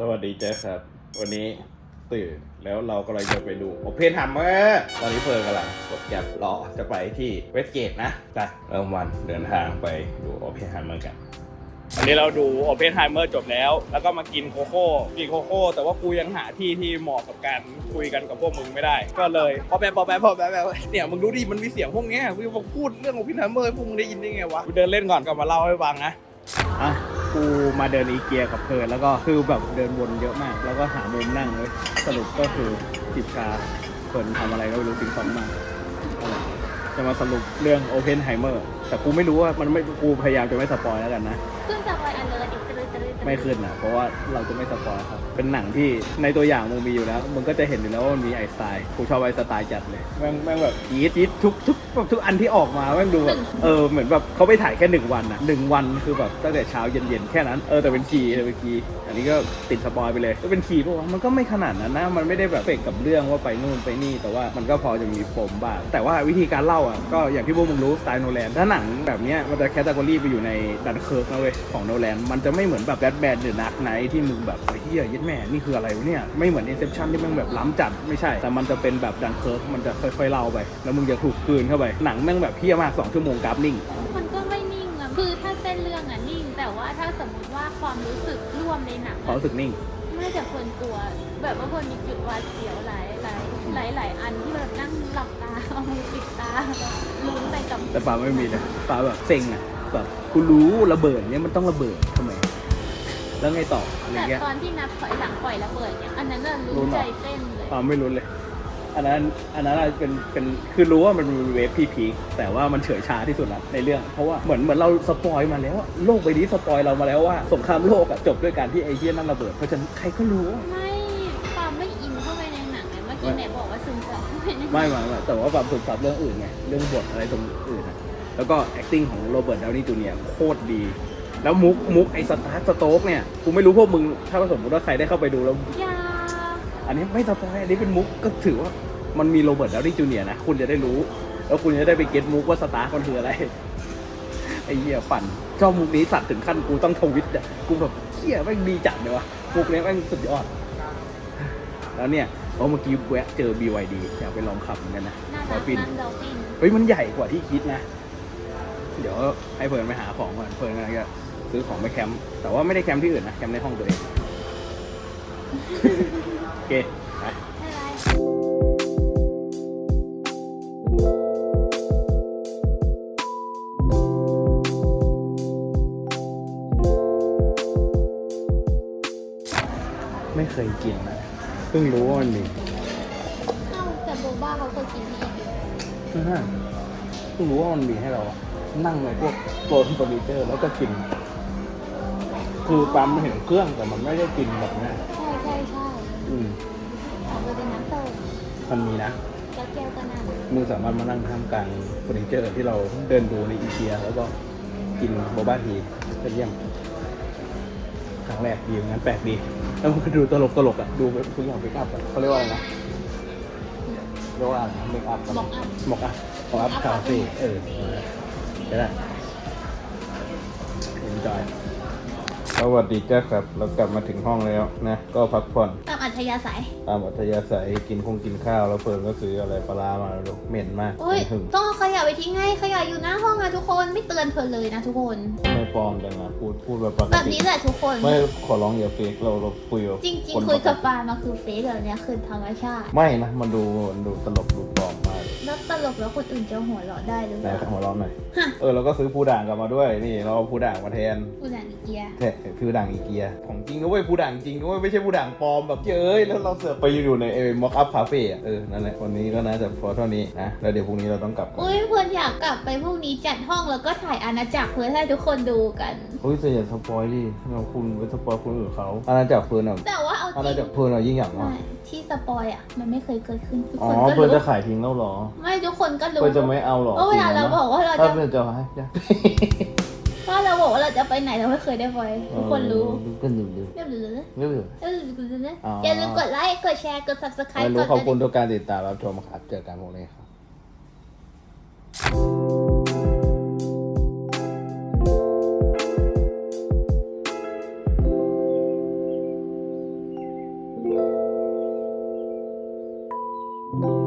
สวัสดีเจ๊ครับ วันนี้ตื่นแล้วเรากำลังจะไปดูโอเพนฮัมเมอร์ตอนนี้เพลินกำลังกดแก็บรอจะไปที่เวสเกตนะไปเริ่มวันเดินทางไปดูโอเพนฮัมเมอร์กันวันนี้เราดูโอเพนไฮเมอร์จบแล้ว แล้วก็มากินโคโค่กินโคโค่แต่ว่ากูยังหาที่ที่เหมาะกับการคุยกันกับพวกมึงไม่ได้ ก็เลยพอแป๊บพอแป๊บพอแป๊บพอแป๊บเนี่ยมึงดูดิมันมีเสียงพวกเนี้ยกูจะมาพูดเรื่องโอเพนไฮเมอร์พวกมึงได้ยินได้ไงวะกูเดินเล่นก่อนกลับมาเล่าให้ฟังนะอะ กูมาเดินอีเกียกับเพลินแล้วก็คือแบบเดินวนเยอะมาก แล้วก็หามุมนั่งเลยสรุปก็คือจิบชาเพลินทำอะไรก็ไม่รู้ติงฟองมากจะมาสรุปเรื่องโอเพนไฮเมอร์ แต่กูไม่รู้ว่ามันไม่กูพยายามจะไม่สปอยแล้วกันนะ ขึ้นจากไวอันเลยอีกตรึดตรึดตรึดไม่ขึ้นนะเพราะว่าเราจะไม่สปอยครับ เป็นหนังที่ในตัวอย่างมึงมีอยู่แล้วมึงก็จะเห็นอยู่แล้วว่ามันมีไอสไตล์กูชอบไอสไตล์จัดเลยแม่งแม่งแบบจี๊ดจี๊ดทุกทุกแบบทุกอันที่ออกมาแม่งดูแบบเออเหมือนแบบเขาไปถ่ายแค่หนึ่งวันอะหนึ่งวันคือแบบตั้งแต่เช้าเย็นๆแค่นั้นเออแต่เป็นคีย์เป็นคีย์อันนี้ก็ติดสปอยไปเลยก็เป็นคีย์ปะวะมันก็ไม่ขนาดนั้นนะมันไม่ได้แบบเฟกกับเรื่องว่าไปนู่นไปนี่ แต่ว่ามันก็พอจะมีปมบ้างแต่ว่าวิธีการเล่าอะก็อย่างที่พวกมึงรู้สไตล์โนแลนถ้าหนังแบบเนี้ยมันจะแคตตากรีไปอยู่ในดันเคิร์กนะเว้ยของโนแลนมันจะไม่เหมือนแบบแบทแมนหรือนักไนที่มึงแบบไอ้เหี้ยยัดแม่นี่คืออะไรวะเนี่ยไม่เหมือน Inception ที่มึงแบบล้ำจัดไม่ใช่ แต่มันจะเป็นแบบดันเคิร์กมันจะค่อยๆเล่าไป แล้วมึงจะถูกกลืนเข้าไปหนังแม่งแบบเหี้ยมากสองชั่วโมงกราฟนิ่งมันก็ไม่นิ่งอะคือถ้าเส้นเรื่องอะนิ่ง แต่ว่าถ้าสมมติว่าความรู้สึกร่วมในหนังความรู้สึกนิ่ง ไม่แต่คนกลัว แบบว่าคนมีจุดหวาดเสียวหลายหลายหลายหลายอันที่แบบนั่งหลับตาเอามือปิดตาลุ้นไปกับแต่ปาไม่มีเลยปาแบบเซ็งอะแบบกูรู้ระเบิดเนี่ยมันต้องระเบิดทำไมแล้วไงต่ออะไรแต่เงี้ยตอนที่นับถอยหลังปล่อยระเบิดเนี่ยอันนั้นน่ะรู้รู้เหรอใจเต้นเลยปาไม่รู้เลย อันนั้นอันนั้นอะเป็นเป็นคือรู้ว่ามันมีเวฟพีพีคแต่ว่ามันเฉยชาที่สุดละในเรื่อง เพราะว่าเหมือนเหมือนเราสปอยมาแล้วอะโลกใบนี้สปอยเรามาแล้วว่าสงครามโลกอะจบด้วยการที่ไอเฮียนั่นระเบิดเพราะฉะนั้นใครก็รู้ ไม่ความไม่อินเข้าไปในหนังไงเมื่อกี้ไหนบอกว่าซึมซับเข้าไปในหนังไม่ไม่ไม่แต่ว่าความสุขสับเรื่องอื่นไงเรื่องบทอะไรตรงอื่นอะแล้วก็ acting ของโรเบิร์ตดาวนี่จูเนียร์โคตรดี แล้วมุกมุกไอสตาร์สโต๊กเนี่ยกูไม่รู้พวกมึงถ้าสมมติว่าใครได้เข้าไปดูแล้วอยา อันนี้ไม่สปอยอันนี้เป็นมุกก็ถือว่ามันมีโรเบิร์ตดาวนี่จูเนียร์นะ คุณจะได้รู้ แล้วคุณจะได้ไปเก็ตมุกว่าสตาร์มันคืออะไรไอ้เหี้ยปั่นชอบมุกนี้สัตว์ถึงขั้นกูต้องทวิตอะกูแบบเหี้ยแม่งดีจัดเลยวะมุกนี้แม่งสุดยอด แล้วเนี่ยเพราะเมื่อกี้แวะเจอ BYD อยากไปลองขับเหมือนกันนะน่าดรัอกลฟินนั่นดอลฟินเฮ้ยมันใหญ่กว่าที่คิดนะ เดี๋ยวให้เพิร์นไปหาของก่อนเพิร์นกำลังจะซื้อของไปแคมป์แต่ว่าไม่ได้แคมป์ที่อื่นนะแคมป์ในห้องตัวเอง โอเคไปไม่ไรไม่เคยกินนะเพิ่งรู้ว่ามันมีเอ้าแต่โบบ้าเขาเคยกินที่อีกอยู่นะฮะเพิ่งรู้ว่ามันมีให้เราอะนั่งในพวกโซนเฟอร์นิเจอร์แล้วก็กิน คือปั๊มมันเห็นเครื่องแต่มันไม่ได้กินแบบนี้ใช่ ใช่ใช่อืมของเราเป็นน้ำส้มมันมีนะ แล้วแก้วก็น่ารักมึงสามารถมานั่งทำกลางเฟอร์นิเจอร์ที่เราเดินดูในอีเกียแล้วก็กินโบบ้าทีเป็นเยี่ยมครั้งแรกดีเหมือนกันแปลกดี แล้วมันก็ดูตลกตลกๆอะ ดูแบบทุกอย่างเมคอัพอะเขาเรียกว่าอะไรนะเรียกว่าอะไรเมคอัพบอกอัพมอกอัพมอกอัพคาเฟ่เออได้ได้เอ็นจอย สวัสดีจ้าครับ เรากลับมาถึงห้องแล้วนะ ก็พักผ่อน ตามอัธยาศัย ตามอัธยาศัยกินคงกินข้าวแล้วเพิ่นก็ซื้ออะไรปลาร้ามาแล้วลูกเหม็นมากโอ้ยหึงต้องเอาขยะไปทิ้งไงขยะอยู่หน้าห้องอะทุกคน ไม่เตือนเพลินเลยนะทุกคน ไม่ปลอมจังนะพูดพูดแบบปกแบบตินี้แหละทุกคน ไม่ขอร้องอย่าเฟกเราเราคุยกับจริงคนๆ คุยกับปกติปามาคือเฟซแบบเนี้ยคือธรรมชาติไม่นะมันดูมันดูตลกดูปลอมมากแล้วตลกแล้วคนอื่นจะหัวเราะได้หรือเปแต่ล่าหัวเราะหน่อยฮะ เออเราก็ซื้อผู้ด่างกลับมาด้วยนี่เราเอาผู้ด่างมาแทนอุดานอีเกีย แทนผู้ด่างอีเกีย ของจริงนะเว้ยผู้ด่างจริงนะเว้ยไม่ใช่ผู้ด่างปลอมแบบเย้ยแล้วเราเสือกไปอยู่ในเอม็อกอัพคาเฟ่อะเออนั่นแหละวันนี้ก็น่าจะพอเท่านี้นะแล้วเดี๋ยวพรุ่งนี้เราต้องกลับกันอุ้ยเพื่อนอยากกลับไปพรุ่งนี้จัดห้องแล้วก็ถ่ายอาณาจักรเพื่อให้ทุกคนดูกันเฮ้ยแต่อย่าสปอยดิเราคุณไปสปอยคนอื่นเขาอาณาจักรเพื่อนอะแต่ว่าเอาจอาริณางจักรเพื่อนอะยิ่งอย่างว่าไม่ที่สปอยอะ มันไม่เคยเกิดขึ้นทุกอ๋อคนก็เพื่อนรู้ จะขายทิ้งแล้วเหรอไม่ทุกคนก็รู้เพื่อนจะไม่เอาเหรอเพราะเวลาเราบอกว่าเราถ้าจะ เพื่อนจะให้จะ ถ้าเราบอกว่าเราจะไปไหนเราไม่เคยได้ไปทุกคนรู้ก็ดูดูเรียบร้อยเรียหรือยเรียหรือยอย่าลืมกดไลค์กดแชร์กดซับสไคร้กดระดิ่ขอบคุณทุกการติดตามรับชมครับเจอกันพวกนี้ครับうん。